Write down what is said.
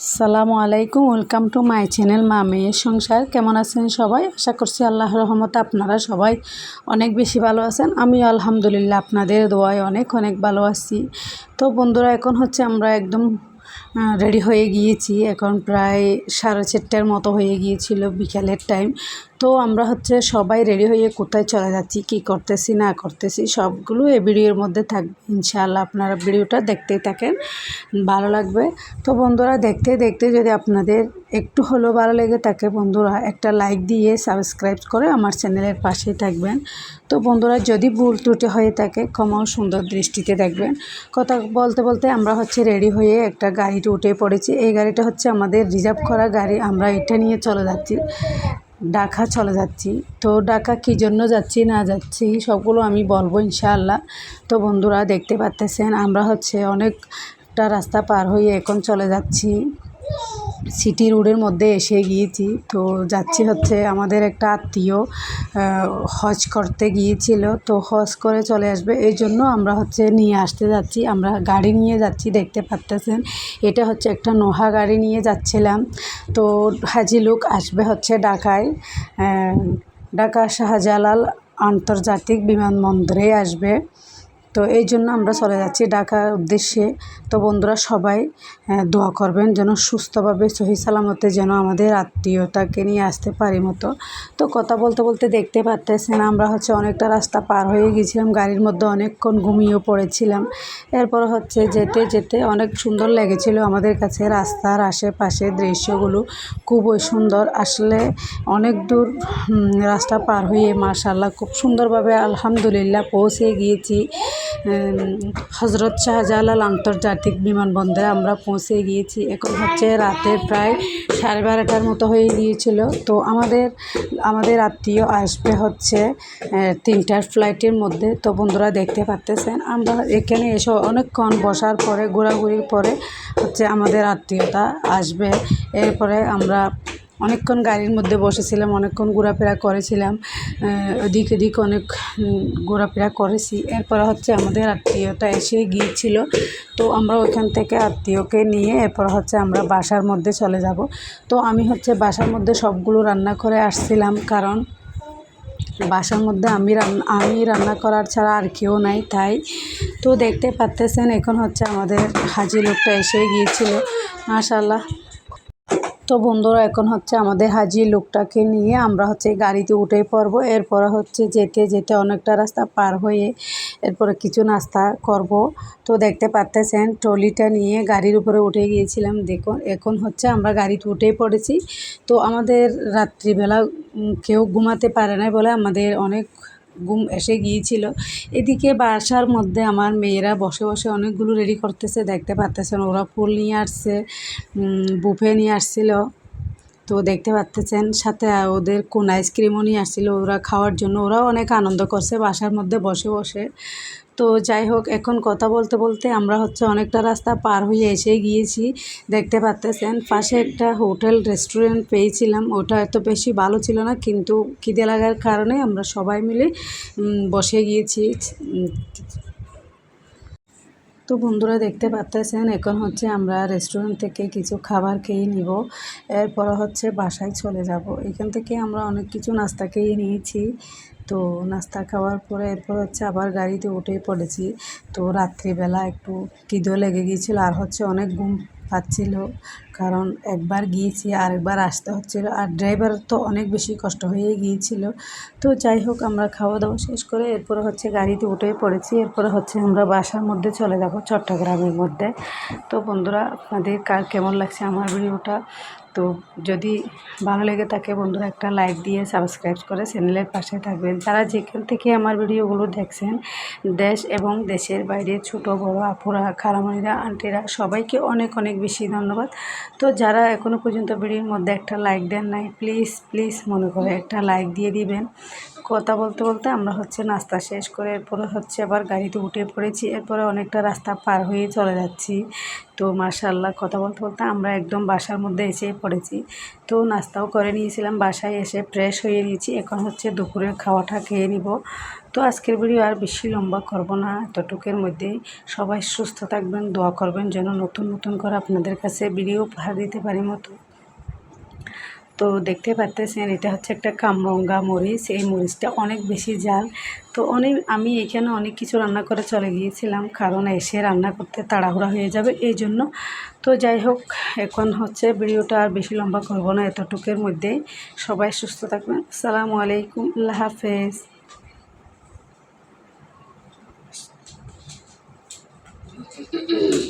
সালামু আলাইকুম, welcome to my channel মা মেয়ের সংসার। কেমন আছেন সবাই? আশা করছি আল্লাহ রহমতে আপনারা সবাই অনেক বেশি ভালো আছেন। আমি আলহামদুলিল্লাহ আপনাদের দোয়ায় অনেক অনেক ভালো আছি। তো বন্ধুরা, এখন হচ্ছে আমরা একদম রেডি হয়ে গিয়েছি। এখন প্রায় সাড়ে চারটার মতো হয়ে গিয়েছিল বিকালের টাইম তো আমরা হচ্ছে সবাই রেডি হয়ে কোথায় চলে যাচ্ছি, কি করতেছি, না করতেছি, সবগুলো এই ভিডিওর মধ্যে থাকবে। ইনশাআল্লাহ আপনারা ভিডিওটা দেখতেই থাকেন, ভালো লাগবে। তো বন্ধুরা, দেখতে দেখতে যদি আপনাদের একটু হলেও ভালো লেগে থাকে বন্ধুরা, একটা লাইক দিয়ে সাবস্ক্রাইব করে আমার চ্যানেলের পাশেই থাকবেন। তো বন্ধুরা, যদি ভুল ত্রুটি হয়ে থাকে, ক্ষমাও সুন্দর দৃষ্টিতে দেখবেন। কথা বলতে বলতে আমরা হচ্ছে রেডি হয়ে একটা গাড়িতে উঠে পড়েছি। এই গাড়িটা হচ্ছে আমাদের রিজার্ভ করা গাড়ি, আমরা এটা নিয়ে চলে যাচ্ছি। ঢাকা চলে যাচ্ছি। তো ঢাকা কী জন্য যাচ্ছি, না যাচ্ছি, সবগুলো আমি বলব ইনশাআল্লাহ। তো বন্ধুরা দেখতে পারতেছেন, আমরা হচ্ছে অনেকটা রাস্তা পার হয়ে এখন চলে যাচ্ছি। সিটি রোডের মধ্যে এসে গিয়েছি। তো যাচ্ছি হচ্ছে আমাদের একটা আত্মীয় হজ করতে গিয়েছিল। তো হজ করে চলে আসবে। এই জন্য আমরা হচ্ছে নিয়ে আসতে যাচ্ছি। আমরা গাড়ি নিয়ে যাচ্ছি, দেখতে পারতেছেন। এটা হচ্ছে একটা নোহা গাড়ি নিয়ে যাচ্ছিলাম। তো হাজি লোক আসবে হচ্ছে ঢাকায়। ঢাকা শাহজালাল আন্তর্জাতিক বিমানবন্দরে আসবে। তো এই জন্য আমরা চলে যাচ্ছি ঢাকার উদ্দেশ্যে। তো বন্ধুরা সবাই দোয়া করবেন যেন সুস্থভাবে, সহি সালামতে যেন আমাদের আত্মীয়তাকে নিয়ে আসতে পারি মতো। তো কথা বলতে বলতে দেখতে পারতেছেন, আমরা হচ্ছে অনেকটা রাস্তা পার হয়ে গিয়েছিলাম, গাড়ির মধ্যে অনেকক্ষণ ঘুমিয়েও পড়েছিলাম। এরপর হচ্ছে যেতে যেতে অনেক সুন্দর লেগেছিল আমাদের কাছে, রাস্তার আশেপাশে দৃশ্যগুলো খুবই সুন্দর। আসলে অনেক দূর রাস্তা পার হয়ে মাশাল্লাহ খুব সুন্দরভাবে আলহামদুলিল্লাহ পৌঁছে গিয়েছি। হজরত শাহজালাল আন্তর্জাতিক বিমানবন্দরে আমরা পৌঁছে গিয়েছি। এখন হচ্ছে রাতে প্রায় সাড়ে বারোটার মতো হয়ে গিয়েছিল। তো আমাদের আমাদের আত্মীয় আসবে হচ্ছে তিনটার ফ্লাইটের মধ্যে। তো বন্ধুরা দেখতে পারতেছেন, আমরা এখানে এসে অনেকক্ষণ বসার পরে, ঘোরাঘুরির পরে হচ্ছে আমাদের আত্মীয়তা আসবে। এরপরে আমরা অনেকক্ষণ গাড়ির মধ্যে বসেছিলাম, অনেকক্ষণ ঘোরাফেরা করেছিলাম ওদিক এদিক অনেক ঘোরাফেরা করেছি। এরপরে হচ্ছে আমাদের আত্মীয়তা এসে গিয়েছিল, তো আমরা ওইখান থেকে আত্মীয়কে নিয়ে এরপর হচ্ছে আমরা বাসার মধ্যে চলে যাব। তো আমি হচ্ছে বাসার মধ্যে সবগুলো রান্না করে আসছিলাম, কারণ বাসার মধ্যে আমি রান্না আমি রান্না করার ছাড়া আর কেউ নাই তাই। তো দেখতে পারতেছেন এখন হচ্ছে আমাদের হাজি লোকটা এসে গিয়েছিল। মাশাল্লাহ তো বন্ধুরা, এখন হচ্ছে আমাদের হাজি লোকটাকে নিয়ে আমরা হচ্ছে গাড়িতে উঠে পড়ব। এরপরে হচ্ছে যেতে যেতে অনেকটা রাস্তা পার হয়ে এরপরে কিছু নাস্তা করব। তো দেখতে পারতেছেন ট্রলিটা নিয়ে গাড়ির উপরে উঠে গিয়েছিলাম। দেখুন, এখন হচ্ছে আমরা গাড়িতে উঠেই পড়েছি। তো আমাদের রাত্রিবেলা কেউ ঘুমাতে পারে না বলে আমাদের অনেক ঘুম এসে গিয়েছিল। এদিকে বাসার মধ্যে আমার মেয়েরা বসে বসে অনেকগুলো রেডি করতেছে, দেখতে পারতেছেন ওরা ফুল নিয়ে আসছে বুফে নিয়ে আসছিল। তো দেখতে পাচ্তেছেন সাথে ওদের কোন আইসক্রিমও নিয়ে আসছিল, ওরা খাওয়ার জন্য। ওরাও অনেক আনন্দ করছে বাসার মধ্যে বসে বসে। তো যাই হোক, এখন কথা বলতে বলতে আমরা হচ্ছে অনেকটা রাস্তা পার হয়ে এসে গিয়েছি। দেখতে পাচ্তেছেন পাশে একটা হোটেল, রেস্টুরেন্ট পেয়েছিলাম। ওটা এত বেশি ভালো ছিল না, কিন্তু খিদে লাগার কারণে আমরা সবাই মিলে বসে গিয়েছি। তো বন্ধুরা দেখতে পাচ্তেছেন, এখন হচ্ছে আমরা রেস্টুরেন্ট থেকে কিছু খাবার খেয়ে নিব। এরপর হচ্ছে বাসায় চলে যাব। এখান থেকে আমরা অনেক কিছু নাস্তা খেয়ে নিয়েছি। তো নাস্তা খাওয়ার পরে এরপর হচ্ছে আবার গাড়িতে উঠে পড়েছি। তো রাত্রিবেলা একটু খিদেও লেগে গিয়েছিল, আর হচ্ছে অনেক ঘুম পাচ্ছিল। কারণ একবার গিয়েছি, আরেকবার আসতে হচ্ছিল। আর ড্রাইভার তো অনেক বেশি কষ্ট হয়ে গিয়েছিল। তো যাই হোক, আমরা খাওয়া দাওয়া শেষ করে এরপরে হচ্ছে গাড়িতে উঠে পড়েছি। এরপরে হচ্ছে আমরা বাসার মধ্যে চলে যাব, চট্টগ্রামের মধ্যে। তো বন্ধুরা, আপনাদের কার কেমন লাগছে আমার ভিডিওটা? তো যদি ভালো লেগে থাকে বন্ধুরা, একটা লাইক দিয়ে সাবস্ক্রাইব করে চ্যানেলের পাশে থাকবেন। তারা যেখান থেকে আমার ভিডিওগুলো দেখছেন, দেশ এবং দেশের বাইরে ছোট, বড় আপুরা, খালামণিরা, আন্টিরা, সবাইকে অনেক অনেক বেশি ধন্যবাদ। তো যারা এখনও পর্যন্ত ভিডিওর মধ্যে একটা লাইক দেন নাই প্লিজ প্লিজ মনে করে একটা লাইক দিয়ে দিবেন। কথা বলতে বলতে আমরা হচ্ছে নাস্তা শেষ করে এরপরে হচ্ছে আবার গাড়িতে উঠে পড়েছি। এরপরে অনেকটা রাস্তা পার হয়ে চলে যাচ্ছি। তো মার্শাল্লাহ কথা বলতে বলতে আমরা একদম বাসার মধ্যে এসে পড়েছি। তো নাস্তাও করে নিয়েছিলাম, বাসায় এসে ফ্রেশ হয়ে নিয়েছি। এখন হচ্ছে দুপুরের খাওয়াটা খেয়ে নিব। তো আজকের ভিডিও আর বেশি লম্বা করব না, এতটুকের মধ্যেই। সবাই সুস্থ থাকবেন, দোয়া করবেন যেন নতুন নতুন করে আপনাদের কাছে ভিডিও উপহার দিতে পারি মতো। তো দেখতে পাচ্তেছেন এটা হচ্ছে একটা কামরঙ্গা মরিচ। এই মরিচটা অনেক বেশি জাল। তো অনেক, আমি এখানে অনেক কিছু রান্না করে চলে গিয়েছিলাম, কারণ এসে রান্না করতে তাড়াহুড়া হয়ে যাবে এই জন্য তো যাই হোক, এখন হচ্ছে ভিডিওটা আর বেশি লম্বা করব না, এতটুকের মধ্যেই। সবাই সুস্থ থাকবেন। আসসালামু আলাইকুম। আল্লাহ হাফেজ।